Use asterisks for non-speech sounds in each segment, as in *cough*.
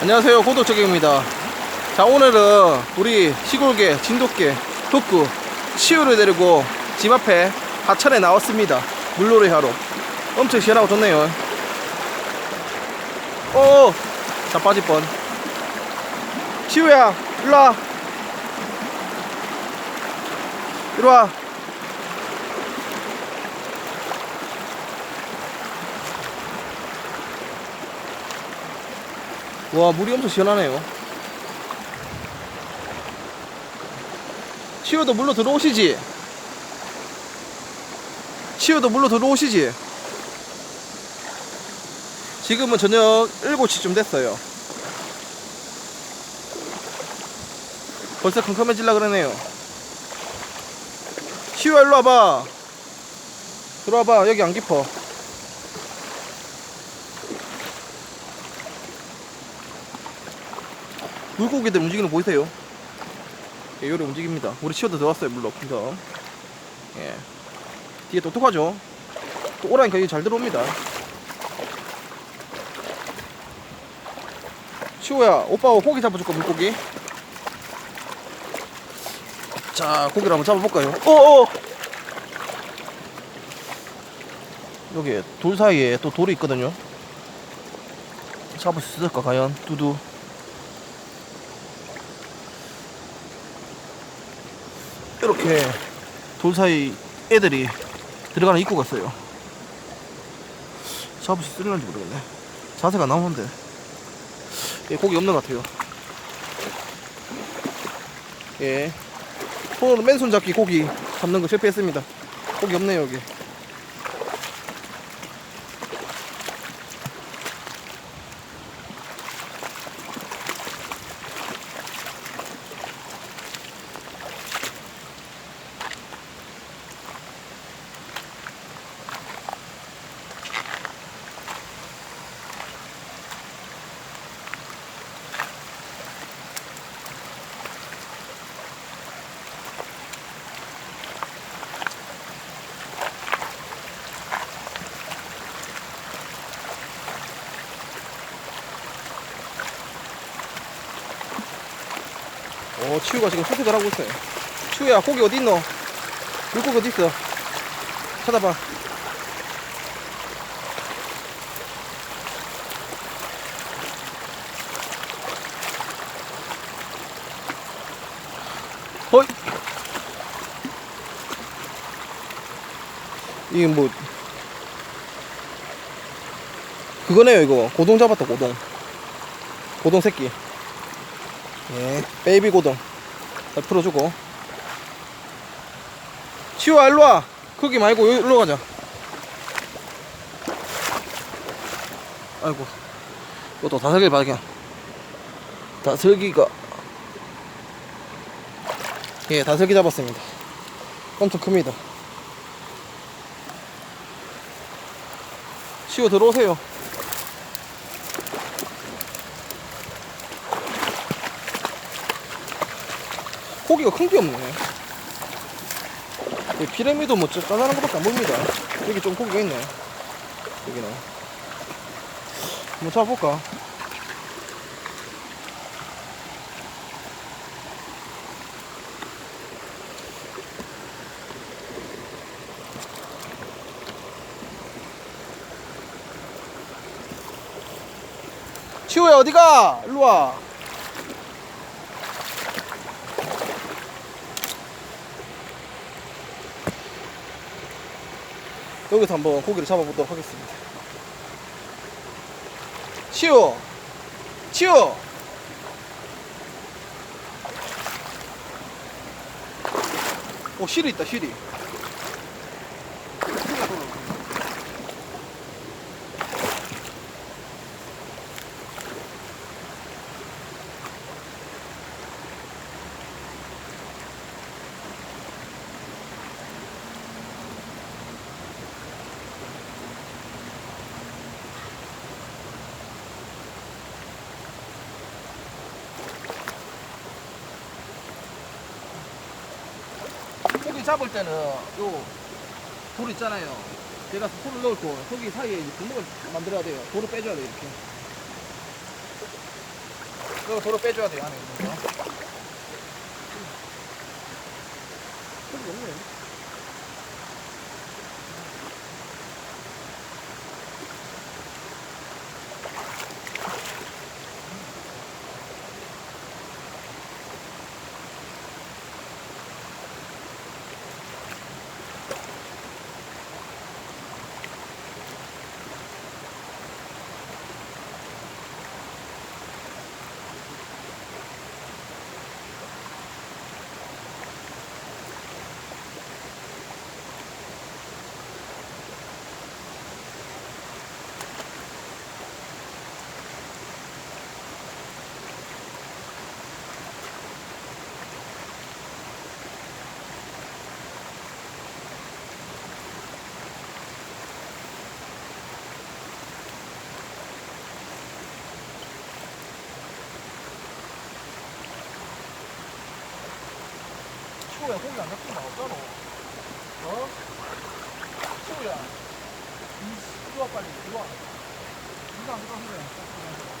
안녕하세요. 고도적입니다. 자 오늘은 우리 시골개 진돗개 흑구 치유를 데리고 집 앞에 하천에 나왔습니다. 물놀이 하러. 엄청 시원하고 좋네요. 오 자 빠질 뻔. 치유야 일로와. 이리와 와 물이 엄청 시원하네요. 치유도 물로 들어오시지? 치유도 물로 들어오시지? 지금은 저녁 7시쯤 됐어요. 벌써 컴컴해질라 그러네요. 치유야 일로 와봐. 들어와봐. 여기 안 깊어 물고기들 움직이는 거 보이세요? 예, 요리 움직입니다. 우리 치어도 들어왔어요, 물로. 그래서. 예. 뒤에 똑똑하죠? 또 오라니까 이게 잘 들어옵니다. 치호야, 오빠가 고기 잡아줄까, 물고기? 자, 고기를 한번 잡아볼까요? 어어! 여기 돌 사이에 또 돌이 있거든요. 잡을 수 있을까, 과연? 두두. 이렇게 돌 사이 애들이 들어가는 입구가 있어요. 수 있을는지 모르겠네. 자세가 안 나오는데. 예, 고기 없는 것 같아요. 예. 손으로 맨손 잡기 고기 잡는 거 실패했습니다. 고기 없네요, 여기. 어, 치우가 지금 선택을 하고 있어요. 치우야, 고기 어디 있노? 물고기 어디 있어? 찾아봐. 어이! 이게 뭐, 그거네요, 이거. 고동 잡았다, 고동. 고동 새끼. 예, 베이비 고동. 잘 풀어주고. 치우야 일로 와. 거기 말고 일로 가자. 아이고. 이것도 다슬기 발견 다슬기가. 예 다슬기 잡았습니다. 엄청 큽니다. 치우 들어오세요 고기가 큰 게 없네. 이 피라미드 뭐 짜- 짜잘한 것밖에 안 보입니다. 여기 좀 고기가 있네. 여기는. 한번 잡아볼까? 치우야 어디가? 일로와. 여기서 한번 고기를 잡아보도록 하겠습니다. 치우! 치우! 오, 실이 있다, 실이. 잡을 때는 요돌 있잖아요. 제가 손을 넣고 거기 사이에 이제 구멍을 만들어야 돼요. 돌을 빼줘야 돼요, 이렇게. 이거 도로 빼줘야 돼요, 안에 있는 거. 치우야 고기 안 잡히면 없잖아. 어? 이 이리 와 빨리 이리 와. 이거 안 들어간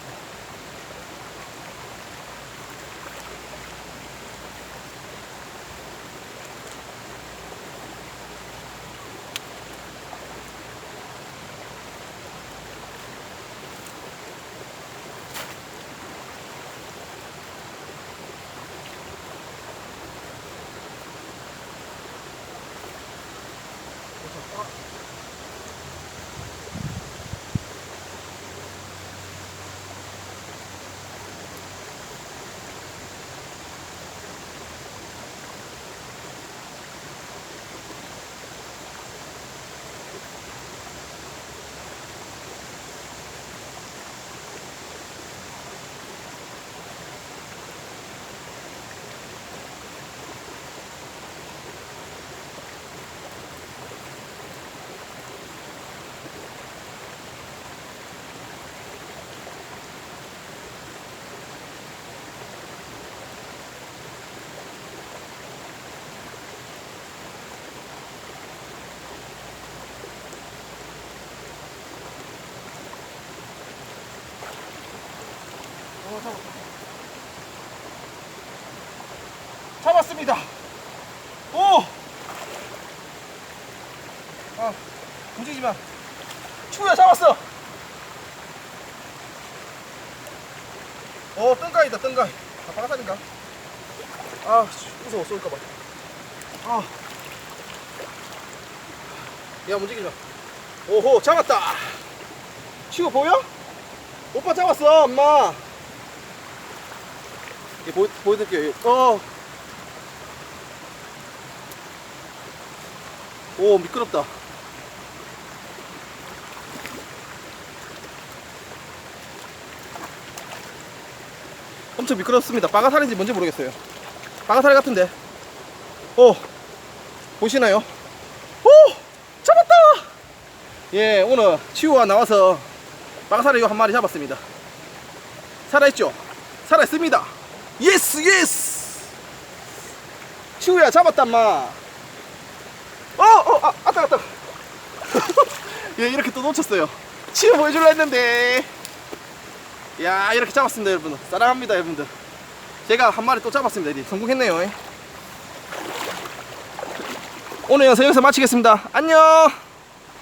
잡았습니다. 오! 아, 움직이지 마. 추야 잡았어. 어, 뜬가이다, 뜬가이. 아, 바가살인가? 아, 씨, 무서워, 쏠까봐. 아. 야, 움직이지 마. 오호, 잡았다. 치우 보여? 오빠 잡았어, 엄마. 이 보여, 보여드릴게요. 어. 오, 미끄럽다. 엄청 미끄럽습니다. 빠가살인지 뭔지 모르겠어요. 빠가살 같은데. 오, 보시나요? 오, 잡았다! 예, 오늘 치우가 나와서 빠가살을 한 마리 잡았습니다. 살아있죠? 살아있습니다. 예스, 예스! 치우야, 잡았다, 마. 아따, 아따. *laughs* 예, 이렇게 또 놓쳤어요. 치우 보여줄라 했는데. 야, 이렇게 잡았습니다, 여러분. 사랑합니다, 여러분들. 제가 한 마리 또 잡았습니다. 이제 성공했네요. 오늘 영상 여기서 마치겠습니다. 안녕!